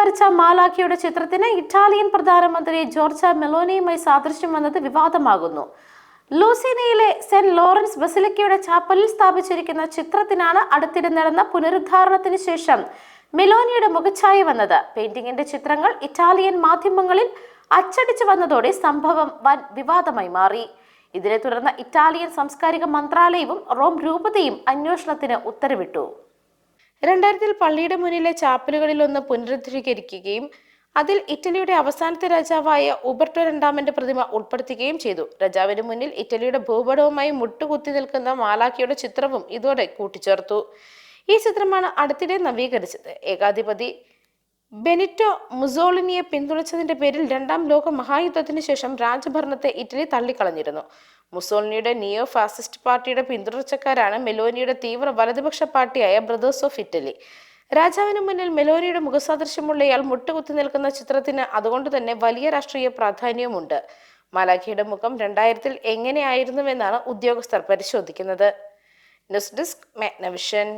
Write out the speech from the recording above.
വരച്ച മാലാഖിയുടെ ചിത്രത്തിന് ഇറ്റാലിയൻ പ്രധാനമന്ത്രി ജോർജ മെലോനിയുമായി സാദൃശ്യം വന്നത് വിവാദമാകുന്നു. ലൂസിനയിലെ സെന്റ് ലോറൻസ് ബസിലിക്കയുടെ ചാപ്പലിൽ സ്ഥാപിച്ചിരിക്കുന്ന ചിത്രത്തിനാണ് അടുത്തിടെ നടന്ന പുനരുദ്ധാരണത്തിന് ശേഷം മെലോനിയുടെ മുഖച്ഛായ വന്നത്. പെയിന്റിങ്ങിന്റെ ചിത്രങ്ങൾ ഇറ്റാലിയൻ മാധ്യമങ്ങളിൽ അച്ചടിച്ചു വന്നതോടെ സംഭവം വൻ വിവാദമായി മാറി. ഇതിനെ തുടർന്ന് ഇറ്റാലിയൻ സാംസ്കാരിക മന്ത്രാലയവും റോം രൂപതയും അന്വേഷണത്തിന് ഉത്തരവിട്ടു. രണ്ടായിരത്തിൽ പള്ളിയുടെ മുന്നിലെ ചാപ്പലുകളിലൊന്ന് പുനരുദ്ധരീകരിക്കുകയും അതിൽ ഇറ്റലിയുടെ അവസാനത്തെ രാജാവായ ഉബർട്ടോ രണ്ടാമന്റെ പ്രതിമ ഉൾപ്പെടുത്തുകയും ചെയ്തു. രാജാവിന് മുന്നിൽ ഇറ്റലിയുടെ ഭൂപടവുമായി മുട്ടുകുത്തി നിൽക്കുന്ന മാലാക്കിയുടെ ചിത്രവും ഇതോടെ കൂട്ടിച്ചേർത്തു. ഈ ചിത്രമാണ് അടുത്തിടെ നവീകരിച്ചത്. ഏകാധിപതി ബെനിറ്റോ മുസോളിനിയെ പിന്തുണച്ചതിന്റെ പേരിൽ രണ്ടാം ലോക മഹായുദ്ധത്തിന് ശേഷം രാജഭരണത്തെ ഇറ്റലി തള്ളിക്കളഞ്ഞിരുന്നു. മുസോളിനിയുടെ നിയോ ഫാസിസ്റ്റ് പാർട്ടിയുടെ പിന്തുടർച്ചക്കാരാണ് മെലോനിയുടെ തീവ്ര വലതുപക്ഷ പാർട്ടിയായ ബ്രദേഴ്സ് ഓഫ് ഇറ്റലി രാജാവിന് മുന്നിൽ മെലോനിയുടെ മുഖസാദൃശ്യമുള്ളയാൾ മുട്ടുകുത്തി നിൽക്കുന്ന ചിത്രത്തിന് അതുകൊണ്ട് തന്നെ വലിയ രാഷ്ട്രീയ പ്രാധാന്യവുമുണ്ട്. മലാഖിയുടെ മുഖം രണ്ടായിരത്തിൽ എങ്ങനെയായിരുന്നുവെന്നാണ് ഉദ്യോഗസ്ഥർ പരിശോധിക്കുന്നത്. News desk Magnavision.